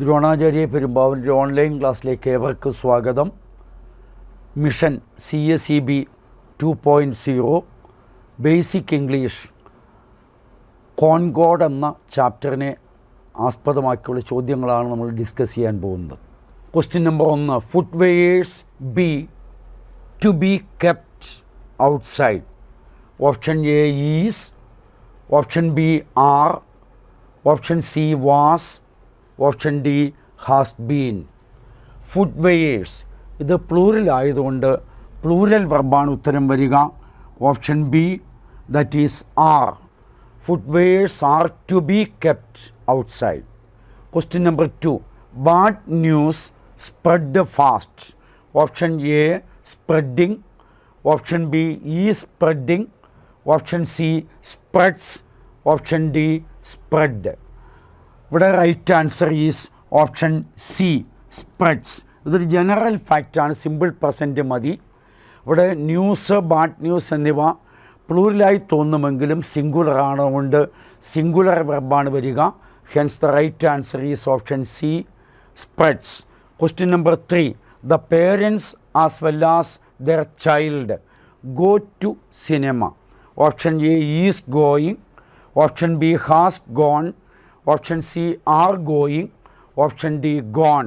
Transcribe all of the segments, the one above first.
Dronacharya പെരുമ്പാവൂരിന്റെ online ക്ലാസ്സിലേക്ക് ഏവർക്കും സ്വാഗതം. Mission C S E B two point zero basic English കോൺഗോഡ് എന്ന ചാപ്റ്ററിനെ ആസ്പദമാക്കിയുള്ള ചോദ്യങ്ങളാണ് നമ്മൾ ഡിസ്കസ് ചെയ്യാൻ പോകുന്നത്. ക്വസ്റ്റ്യൻ നമ്പർ ഒന്ന് food wares be to be kept outside option A is option B are option C was option D has been. Food wares ഇത് plural ആയതുകൊണ്ട് പ്ലൂരൽ വെർബാണ് ഉത്തരം വരിക. Option B that is are food wares are to be kept outside question number two bad news spread fast option A spreading option B is spreading option C spreads option D spread ഇവിടെ right answer is option C spreads ഇതൊരു general ഫാക്റ്റാണ് simple present മതി. ഇവിടെ news bad news എന്നിവ പ്ലൂരിലായി തോന്നുമെങ്കിലും singular ആണതുകൊണ്ട് singular വെർബാണ് വരിക. Hence the right answer is option C spreads question number three the parents as well as their child go to cinema option A is going option B has gone option C are going option D gone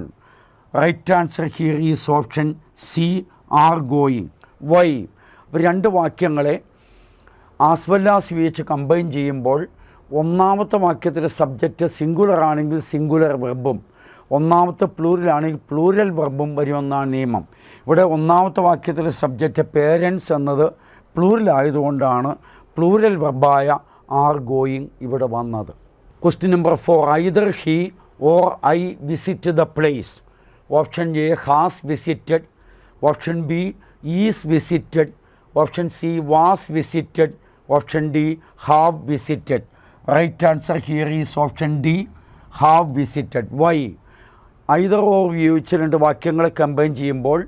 right answer here is option C are going why രണ്ട് വാക്യങ്ങളെ as well as ഉപയോഗിച്ച് combine ചെയ്യുമ്പോൾ ഒന്നാമത്തെ വാക്യത്തിലെ subject singular ആണെങ്കിൽ singular വെർബും ഒന്നാമത്തെ പ്ലൂരലാണെങ്കിൽ പ്ലൂരൽ വെർബും വരുമെന്നാണ് നിയമം. ഇവിടെ ഒന്നാമത്തെ വാക്യത്തിലെ സബ്ജക്റ്റ് പേരൻസ് എന്നത് പ്ലൂരൽ ആയതുകൊണ്ടാണ് പ്ലൂരൽ വെർബായ ആർ ഗോയിങ് ഇവിടെ വന്നത്. Question number four either he or I visit the place option A has visited option B is visited option C was visited option D have visited right answer here is option D have visited why either or ഉപയോഗിച്ച് രണ്ട് വാക്യങ്ങളെ combine ചെയ്യുമ്പോൾ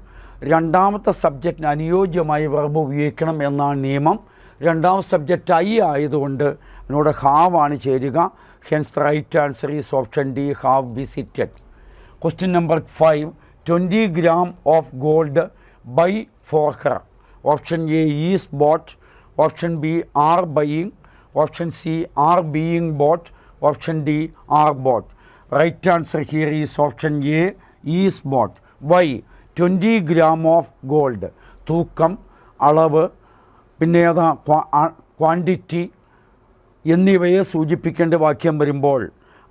രണ്ടാമത്തെ സബ്ജക്റ്റിന് അനുയോജ്യമായ verb ഉപയോഗിക്കണം എന്നാണ് നിയമം. രണ്ടാമത്തെ subject I ആയതുകൊണ്ട് അതിനോട് ഹാവ് ആണ് ചേരുക. Hence the right answer is option D have visited question number five twenty gram of gold buy for her option A is bought option B are buying option C are being bought option D are bought right answer here is option A is bought why twenty gram of gold തൂക്കം അളവ് പിന്നെ ഏതാ quantity എന്നിവയെ സൂചിപ്പിക്കേണ്ട വാക്യം വരുമ്പോൾ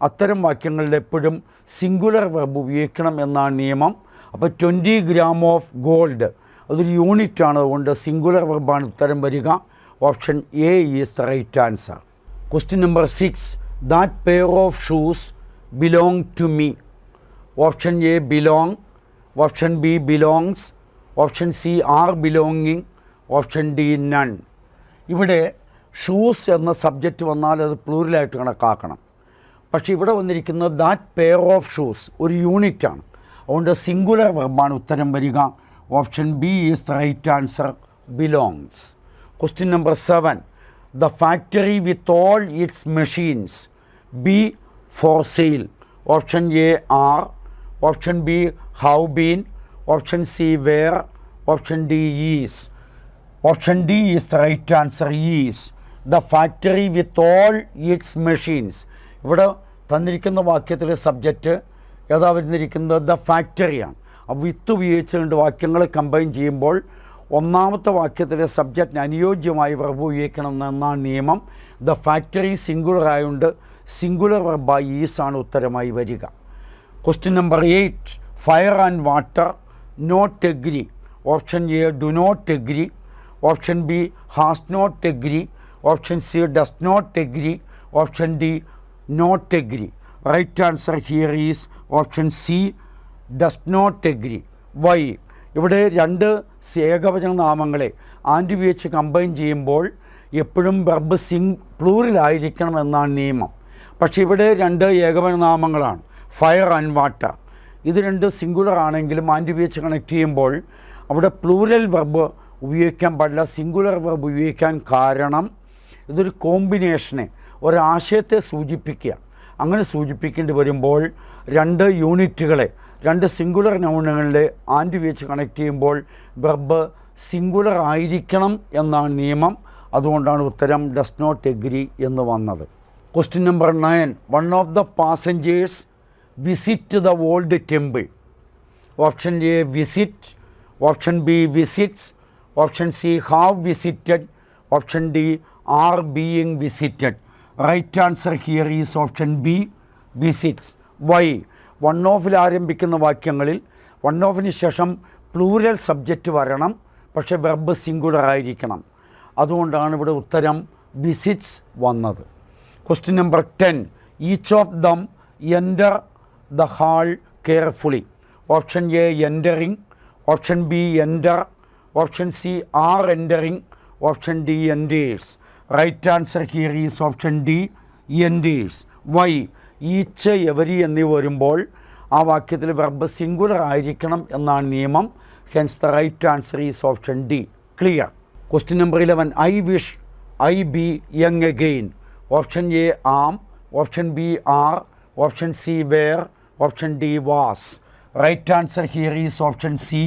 അത്തരം വാക്യങ്ങളിൽ എപ്പോഴും സിംഗുലർ വെർബ് ഉപയോഗിക്കണം എന്നാണ് നിയമം. അപ്പോൾ ട്വന്റി ഗ്രാം ഓഫ് ഗോൾഡ് അതൊരു ആണ്. അതുകൊണ്ട് സിംഗുലർ വെർബാണ് ഉത്തരം വരിക. Option A is the right answer question number six that pair of shoes belong to me option A belong option B belongs option C are belonging option D none ഇവിടെ shoes എന്ന subject വന്നാൽ അത് പ്ലൂറിലായിട്ട് കണക്കാക്കണം. പക്ഷേ ഇവിടെ വന്നിരിക്കുന്നത് that pair of shoes ഒരു യൂണിറ്റാണ് അതുകൊണ്ട് സിംഗുലർ വെർബാണ് ഉത്തരം വരിക. Option B is the right answer belongs question number seven the factory with all its machines be for sale option A are option B have been option C were option D is option D is the right answer is the factory with all its machines. ഇവിടെ തന്നിരിക്കുന്ന വാക്യത്തിലെ subject ഏതാ വരുന്നിരിക്കുന്നത്? The ഫാക്ടറിയാണ് വിത്ത് ഉപയോഗിച്ച് രണ്ട് വാക്യങ്ങൾ combine ചെയ്യുമ്പോൾ ഒന്നാമത്തെ വാക്യത്തിലെ സബ്ജക്റ്റിന് അനുയോജ്യമായി verb ഉപയോഗിക്കണം എന്നാണ് നിയമം. ദ ഫാക്ടറി സിംഗുലർ ആയതുകൊണ്ട് സിംഗുലർ വെർബായി ഈസാണ് ഉത്തരമായി വരിക. Question number eight fire and water not agree option A do not agree option B has not agree option C does not agree option D not agree right answer here is option C does not agree why ഇവിടെ രണ്ട് ഏകവചന നാമങ്ങളെ anti ഉപയോഗിച്ച് combine ചെയ്യുമ്പോൾ എപ്പോഴും verb Singh പ്ലൂറിലായിരിക്കണം എന്നാണ് നിയമം. പക്ഷേ ഇവിടെ രണ്ട് ഏകവചന നാമങ്ങളാണ്. ഫയർ ആൻഡ് വാട്ടർ ഇത് രണ്ട് സിംഗുലർ ആണെങ്കിലും ആന്റി ഉപയോഗിച്ച് കണക്ട് ചെയ്യുമ്പോൾ അവിടെ പ്ലൂരൽ വെർബ് ഉപയോഗിക്കാൻ പാടില്ല. സിംഗുലർ വെർബ് ഉപയോഗിക്കാൻ കാരണം ഇതൊരു കോമ്പിനേഷനെ. ഒരാശയത്തെ സൂചിപ്പിക്കുക. അങ്ങനെ സൂചിപ്പിക്കേണ്ടി വരുമ്പോൾ രണ്ട് യൂണിറ്റുകളെ രണ്ട് സിംഗുലർ നൗണുകളിലെ ആന്റി വെച്ച് കണക്ട് ചെയ്യുമ്പോൾ വെർബ് സിംഗുലർ ആയിരിക്കണം എന്നാണ് നിയമം. അതുകൊണ്ടാണ് ഉത്തരം ഡസ് നോട്ട് എഗ്രി എന്ന് വന്നത്. Question number nine one of the passengers visit the old temple. Option A visit. Option B visits. Option C have visited. Option D are being visited right answer here is option B visits why one ഓഫിൽ ആരംഭിക്കുന്ന വാക്യങ്ങളിൽ one ഓഫിന് ശേഷം plural subject വരണം പക്ഷേ verb singular ആയിരിക്കണം. അതുകൊണ്ടാണ് ഇവിടെ ഉത്തരം വിസിറ്റ്സ് വന്നത്. Question number ten each of them enter the hall carefully option A entering option B enter option C are entering option D enters right answer here is option D enters why each every എന്നിവ വരുമ്പോൾ ആ വാക്യത്തിൽ verb singular ആയിരിക്കണം എന്നാണ് നിയമം. Hence the right answer is option D clear question number eleven I wish I be young again option A am option B are option C were option D was right answer here is option C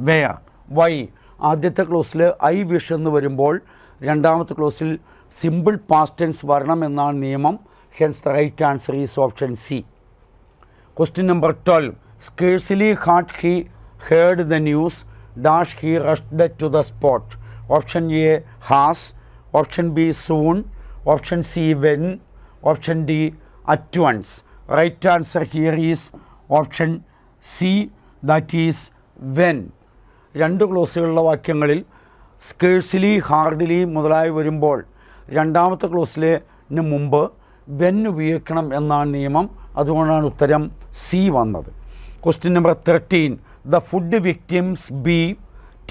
were why ആദ്യത്തെ ക്ലോസിൽ I wish എന്ന് വരുമ്പോൾ രണ്ടാമത്തെ ക്ലോസിൽ simple tense വരണം എന്നാണ് നിയമം. Hence the right answer is option C question number twelve scarcely had he heard the news dash he rushed to the spot option A has option B soon option C when option D at once right answer here is option C that is when രണ്ട് ക്ലോസുകളുള്ള വാക്യങ്ങളിൽ scarcely hardly മുതലായി വരുമ്പോൾ രണ്ടാമത്തെ ക്ലോസിലിന് മുമ്പ് when ഉപയോഗിക്കണം എന്നാണ് നിയമം. അതുകൊണ്ടാണ് ഉത്തരം സി വന്നത്. Question number thirteen the food victims be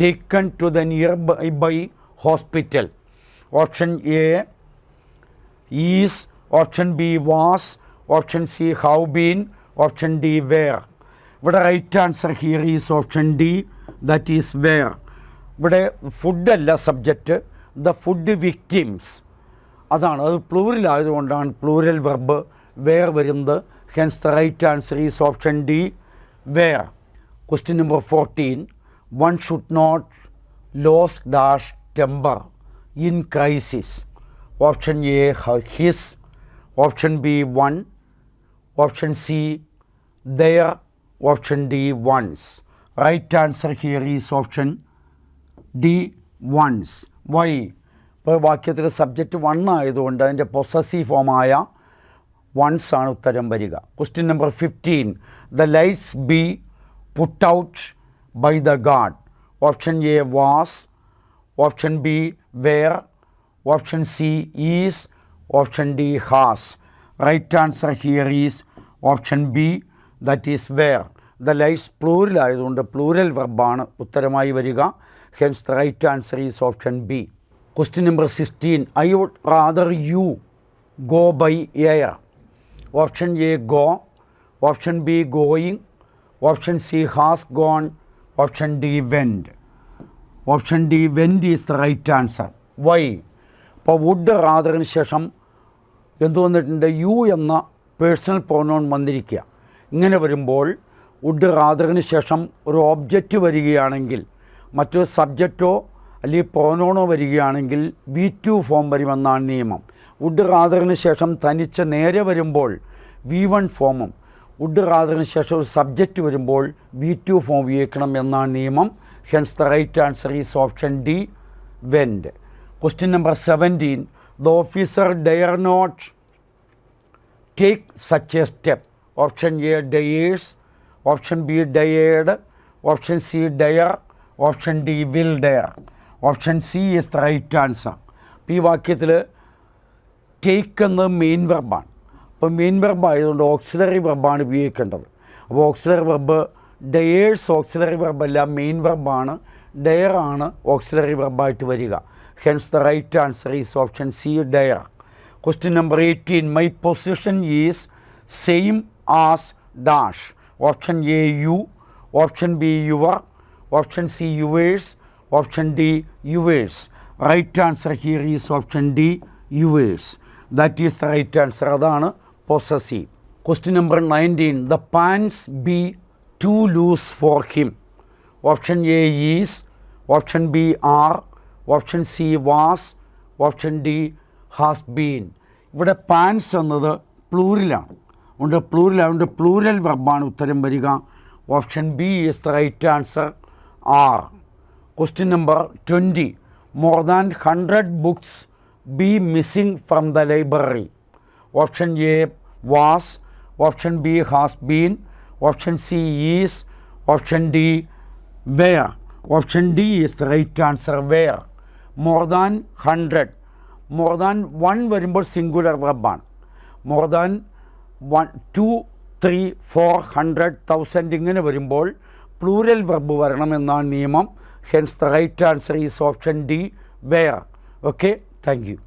taken to the nearby by hospital option A is option B was option C have been option D were ഇവിടെ right answer here is option D that is were ഇവിടെ ഫുഡല്ല subject the food victims അതാണ് അത് plural ആയതുകൊണ്ടാണ് plural verb were വരുന്നത്. Hence the right answer is option D were question number fourteen one should not lose dash temper in crisis option A his option B one option C their option D one's right answer here is option D one's. Why. ഇപ്പോൾ വാക്യത്തിൽ subject one ആയതുകൊണ്ട് അതിന്റെ possessive ഫോമായ once ആണ് ഉത്തരം വരിക. Question number fifteen the lights be put out by the guard option A was option B were option C is option D has right answer here is option B that is were the lights plural ആയതുകൊണ്ട് plural വെർബാണ് ഉത്തരമായി വരിക. Hence the right answer is option B question number sixteen I would rather you go by air option A go option B going option C has gone option D went option D went is the right answer why ഇപ്പോൾ would റാദറിന് ശേഷം എന്തു വന്നിട്ടുണ്ട് U എന്ന personal pronoun വന്നിരിക്കുക. ഇങ്ങനെ വരുമ്പോൾ would റാദറിന് ശേഷം ഒരു ഓബ്ജക്റ്റ് വരികയാണെങ്കിൽ മറ്റൊരു സബ്ജക്റ്റോ അല്ലെങ്കിൽ പ്രോനോണോ വരികയാണെങ്കിൽ വി ടു ഫോം വരുമെന്നാണ് നിയമം. വുഡ് റാദറിന് ശേഷം തനിച്ച് നേരെ വരുമ്പോൾ വി വൺ ഫോമും വുഡ് റാദറിന് ശേഷം ഒരു സബ്ജക്റ്റ് വരുമ്പോൾ വി ടു ഫോം ഉപയോഗിക്കണം എന്നാണ് നിയമം. Hence the right answer is option D went question number seventeen the officer dare not take such a step option A dares. Option B ഡയേഡ് option C dare option D will dare. Option C is the right answer. അപ്പോൾ ഈ വാക്യത്തിൽ take എന്നത് main വെർബാണ്. അപ്പോൾ main verb ആയതുകൊണ്ട് auxiliary വെർബാണ് ഉപയോഗിക്കേണ്ടത്. അപ്പോൾ ഓക്സിലറി വെർബ് ഡയേഴ്സ് ഓക്സിലറി വെർബല്ല മെയിൻ വെർബാണ്. ഡയർ ആണ് ഓക്സിലറി വെർബായിട്ട് വരിക. Hence the right answer is option C dare. Question number 18. My position is same as dash. Option A you option B your option C yours option D yours. Right answer here is option D yours. That is the right answer അതാണ് possessive question number nineteen the pants be too loose for him option A is option B are option C was option D has been ഇവിടെ pants എന്നത് പ്ലൂരിലാണ് ഉണ്ട് പ്ലൂരിലായതുകൊണ്ട് plural വെർബാണ് ഉത്തരം വരിക. Option B is the right answer are question number twenty more than hundred books be missing from the library option A was option B has been option C is option D were option D is right answer were more than hundred more than one വരുമ്പോൾ singular വെബാണ് more than one two three four hundred thousand ഇങ്ങനെ വരുമ്പോൾ plural verb വരണമെന്നാണ് നിയമം. Hence the right answer is option D were okay thank you